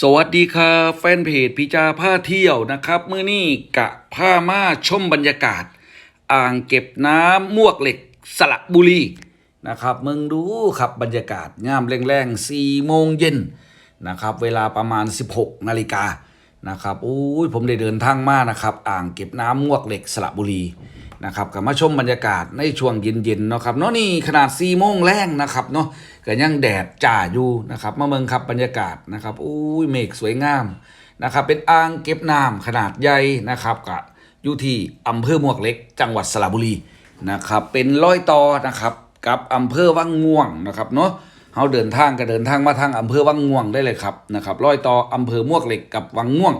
สวัสดีครับแฟนเพจพิจาผ้าเที่ยวนะครับมื้อนี้กะผ้ามาชมบรรยากาศ อ่างเก็บน้ำมวกเหล็กสระบุรีนะครับมึงดูครับบรรยากาศงามแรงๆ4โมงเย็นนะครับ เวลาประมาณ 16นาฬิกานะครับอุ้ยผมได้เดินทางมานะครับ อ่างเก็บน้ำมวกเหล็กสระบุรี นะครับก็มาชมบรรยากาศในช่วงเย็นๆเนาะครับเนาะนี่ขนาด4โมงแรงนะครับเนาะก็ยังแดดจ้าอยู่นะครับมาเมืองครับบรรยากาศนะครับอุ้ยเมฆสวยงามนะครับเป็นอ่างเก็บน้ำขนาดใหญ่นะครับก็อยู่ที่อำเภอมวกเล็ก จังหวัดสระบุรีนะครับเป็นร้อยต่อนะครับกับอำเภอวังม่วงนะครับเนาะเฮาเดินทางก็เดินทางมาทางอำเภอวังม่วงได้เลยครับนะครับร้อยต่ออำเภอมวกเหล็กกับวังม่วง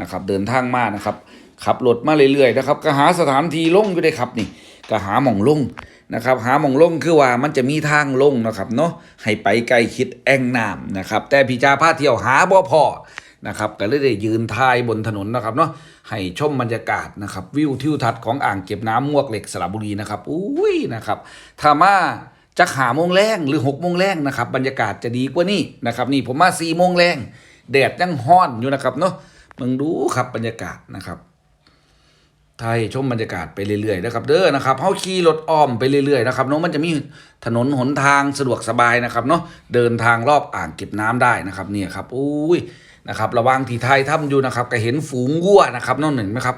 นะครับเดินทางมานะครับ ขับรถมาเรื่อยๆนะครับก็หาสถานที่ลงอยู่ได้ครับนี่ก็หาหม่องลงนะครับหาหม่องลงคือว่ามันจะมีทางลงนะครับเนาะให้ไปไกลคิดแองน้ำนะครับแต่พี่จาพาเที่ยวหาบ่พอนะครับก็เลยได้ยืนทายบนถนนนะครับเนาะให้ชมบรรยากาศนะครับวิวทิวทัศน์ของอ่างเก็บน้ำมวกเหล็กสระบุรีนะครับอุ้ยนะครับถ้ามาจะหาโมงแรงหรือ6กโมงแรงนะครับบรรยากาศจะดีกว่านี้นะครับนี่ผมมา4ี่โมงแรงแดดยังฮ้อนอยู่นะครับเนาะมึงดูครับบรรยากาศนะครับ ไทยชมบรรยากาศไปเรื่อยๆนะครับเด้อนะครับเฮาขี่รถอ้อมไปเรื่อยๆนะครับเนาะมันจะมีถนนหนทางสะดวกสบายนะครับเนาะเดินทางรอบอ่างเก็บน้ำได้นะครับเนี่ยครับอุ้ยนะครับระว่างที่ไทยทำอยู่นะครับก็เห็นฝูงวัวนะครับเน้องหนึ่งไหมครับ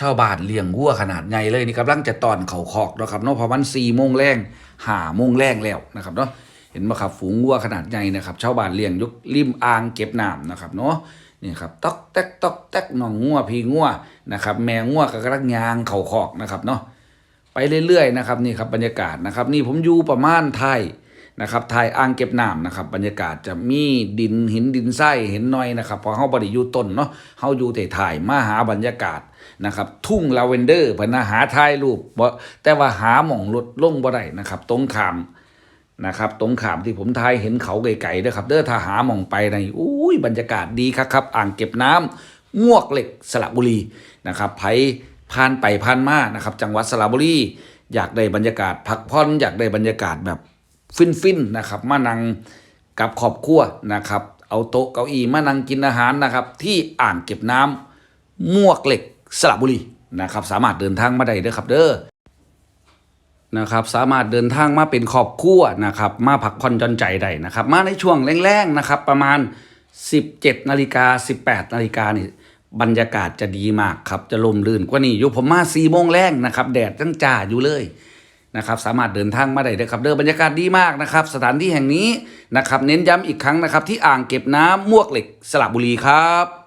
ชาวบ้านเลี้ยงวัวขนาดใหญ่เลยนี่กำลังจะตอนเขาคอกนะครับเนาะพอมันสี่โมงแรงห้าโมงแรงแล้วนะครับเนาะเห็นไหมครับฝูงวัวขนาดใหญ่นะครับชาวบ้านเลี้ยงยุกริมอ่างเก็บน้ำนะครับเนาะ นี่ครับตอกแตกตอกแตกหนองงัวพีงัวนะครับ แมงงัวกับกระยางเข่าคอกนะครับเนาะไปเรื่อยๆนะครับนี่ครับบรรยากาศนะครับ นี่ผมอยู่ประมาณไทยนะครับไทยอ่างเก็บน้ำนะครับ บรรยากาศจะมีดินหินดินไส้เห็นหน่อยนะครับพอเฮาบ่ได้อยู่ต้นเนาะเฮาอยู่แต่ถ่ายมาหาบรรยากาศนะครับ ทุ่งลาเวนเดอร์พนนะหาถ่ายรูปแต่ว่าหาหม่องรถลงบ่ได้นะครับ ตรงขาม นะครับ ตรงขามที่ผมทายเห็นเขาไกลๆด้วยครับ เด้อถ้าหาหมองไปในอุ้ยบรรยากาศดีครับครับ อ่างเก็บน้ำมวกเหล็กสระบุรีนะครับไผผ่านไปผ่านมานะครับ จังหวัดสระบุรีอยากได้บรรยากาศพักผ่อนอยากได้บรรยากาศแบบฟินๆนะครับ มานั่งกับครอบครัวนะครับ เอาโต๊ะเก้าอี้มานั่งกินอาหารนะครับ ที่อ่างเก็บน้ำมวกเหล็กสระบุรีนะครับ สามารถเดินทางมาได้เด้อครับเด้อ นะครับสามารถเดินทางมาเป็นครอบครัวนะครับมาพักผ่อนจนใจได้นะครับ มาในช่วงแรงๆนะครับประมาณ 17นาฬิกา18นาฬิกานี่บรรยากาศจะดีมากครับจะลมลื่นกว่านี้อยู่ผมมา4โมงแรงนะครับแดดจังจ่าอยู่เลยนะครับสามารถเดินทางมาได้เลยครับเดินบรรยากาศดีมากนะครับสถานที่แห่งนี้นะครับเน้นย้ำอีกครั้งนะครับที่อ่างเก็บน้ำมวกเหล็กสระบุรีครับ